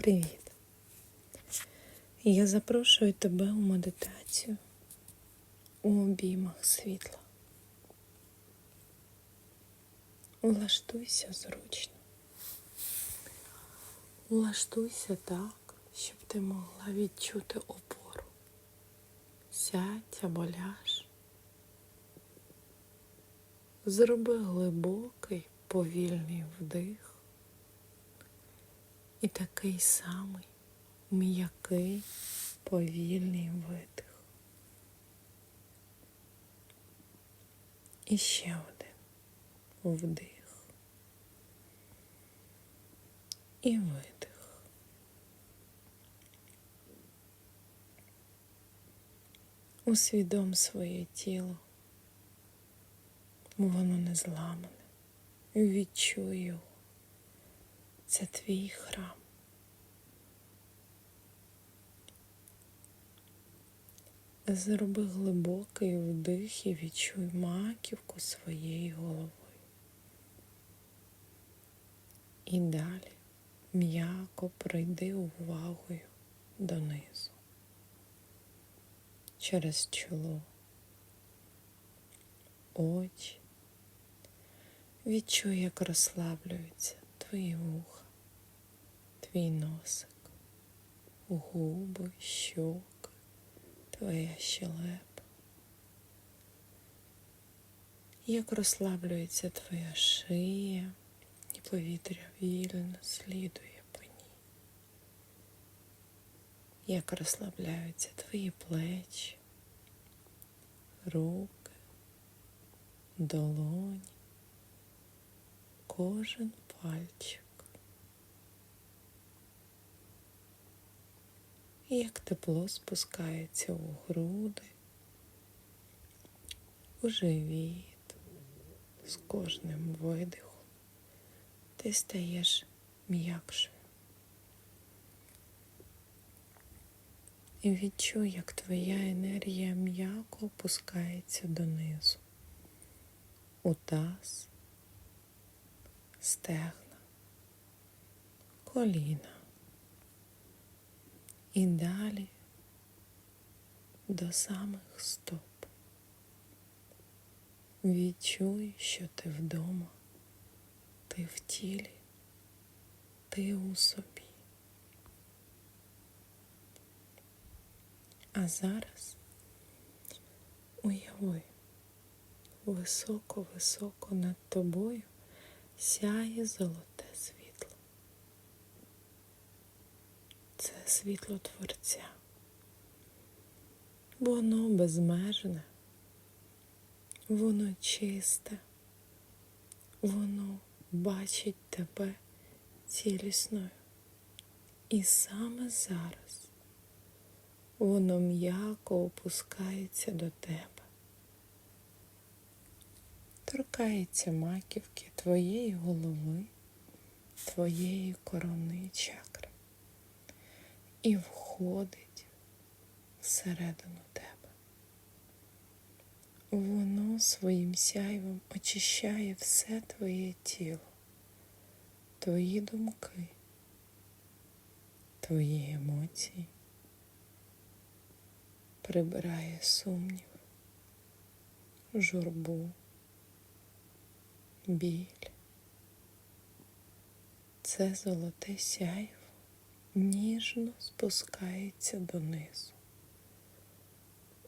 Привіт! Я запрошую тебе у медитацію у обіймах світла. Влаштуйся зручно. Влаштуйся так, щоб ти могла відчути опору. Сядь або ляж. Зроби глибокий повільний вдих і такий самий м'який повільний видих. І ще один вдих і видих. Усвідом своє тіло. Воно не зламане. Відчуй його. Це твій храм. Зроби глибокий вдих і відчуй маківку своєї голови. І далі м'яко прийди увагою донизу. Через чоло, очі. Відчуй, як розслаблюються твої вуха, твій носик, губи, щоки, твоя щелепа. Як розслаблюється твоя шия, і повітря вільно слідує по ній. Як розслабляються твої плечі, руки, долоні кожен пальчик. І як тепло спускається у груди, у живіт, з кожним видихом ти стаєш м'якшою. І відчуй, як твоя енергія м'яко опускається донизу, у таз, стегна, коліна. І далі до самих стоп. Відчуй, що ти вдома, ти в тілі, ти у собі. А зараз уяви високо-високо над тобою сяє золоте світло. Це світло Творця. Воно безмежне, воно чисте, воно бачить тебе цілісною. І саме зараз воно м'яко опускається до тебе торкається маківки твоєї голови, твоєї коронної чакри і входить всередину тебе. Воно своїм сяйвом очищає все твоє тіло, твої думки, твої емоції, прибирає сумнів, журбу біль. Це золоте сяйво ніжно спускається донизу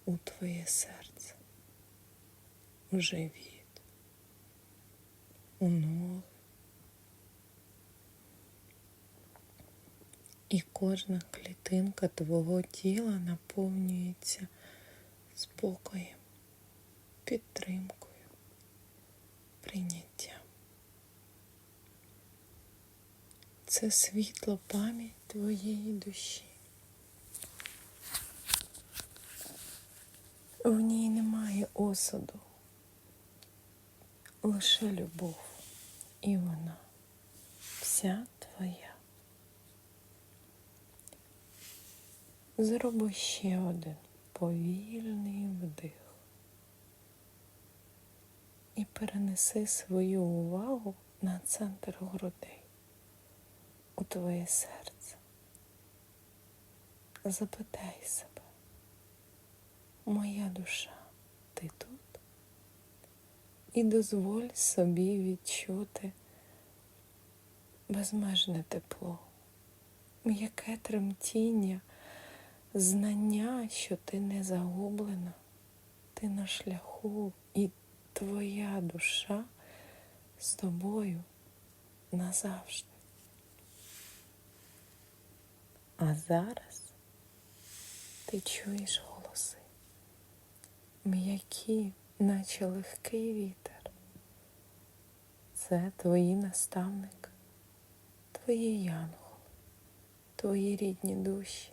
у твоє серце, у живіт, у ноги. І кожна клітинка твого тіла наповнюється спокоєм, підтримкою прийняття. Це світло пам'ять твоєї душі. В ній немає осуду, лише любов, і вона вся твоя. Зроби ще один повільний вдих і перенеси свою увагу на центр грудей, у твоє серце. запитай себе, моя душа, ти тут? І дозволь собі відчути безмежне тепло, м'яке тремтіння, знання, що ти не загублена, ти на шляху, і твоя душа з тобою назавжди. А зараз ти чуєш голоси, м'які, наче легкий вітер. Це твої наставники, твої янголи, твої рідні душі.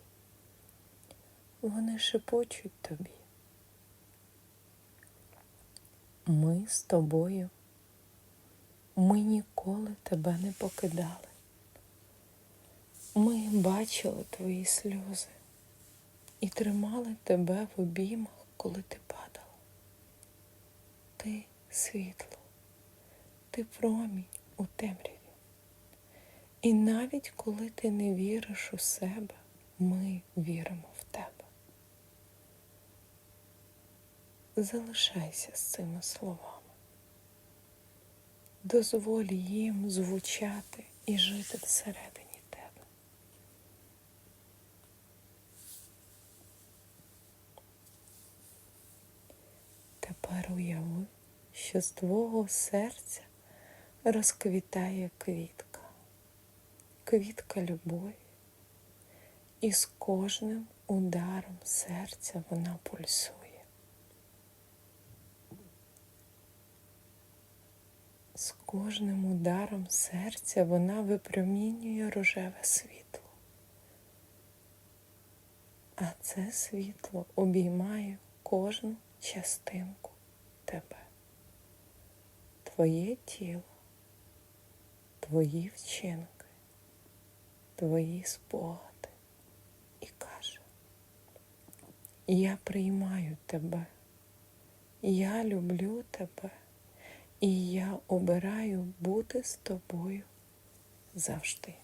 Вони шепочуть тобі. Ми з тобою. Ми ніколи тебе не покидали. Ми бачили твої сльози і тримали тебе в обіймах, коли ти падала. Ти світло, ти промінь у темряві. І навіть коли ти не віриш у себе, ми віримо в тебе. Залишайся з цими словами. Дозволь їм звучати і жити всередині тебе. Тепер уяви, що з твого серця розквітає квітка, квітка любові, і з кожним ударом серця вона пульсує. З кожним ударом серця вона випромінює рожеве світло. А це світло обіймає кожну частинку тебе, твоє тіло, твої вчинки, твої спогади і каже, я приймаю тебе, я люблю тебе. І я обираю бути з тобою завжди.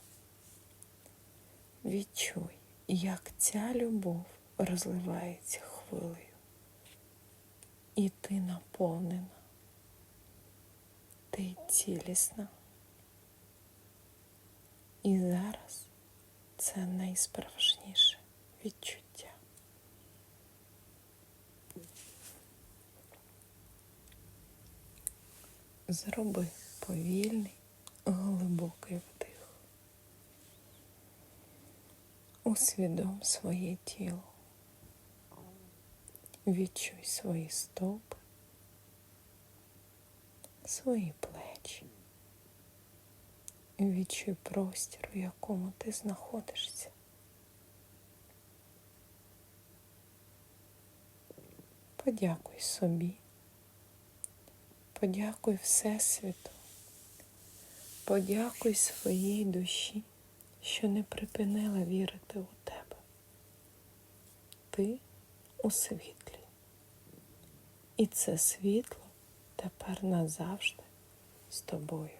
Відчуй, як ця любов розливається хвилею, і ти наповнена, ти цілісна. І зараз це найсправжніше відчуття. Зроби повільний, глибокий вдих. Усвідом своє тіло. Відчуй свої стопи, свої плечі. Відчуй простір, у якому ти знаходишся. Подякуй собі. Подякуй Всесвіту, подякуй своїй душі, що не припинила вірити у тебе. Ти у світлі. І це світло тепер назавжди з тобою.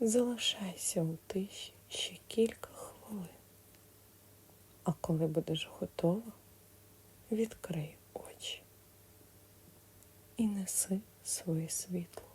Залишайся у тиші ще кілька хвилин, а коли будеш готова, відкрий очі і неси своє світло.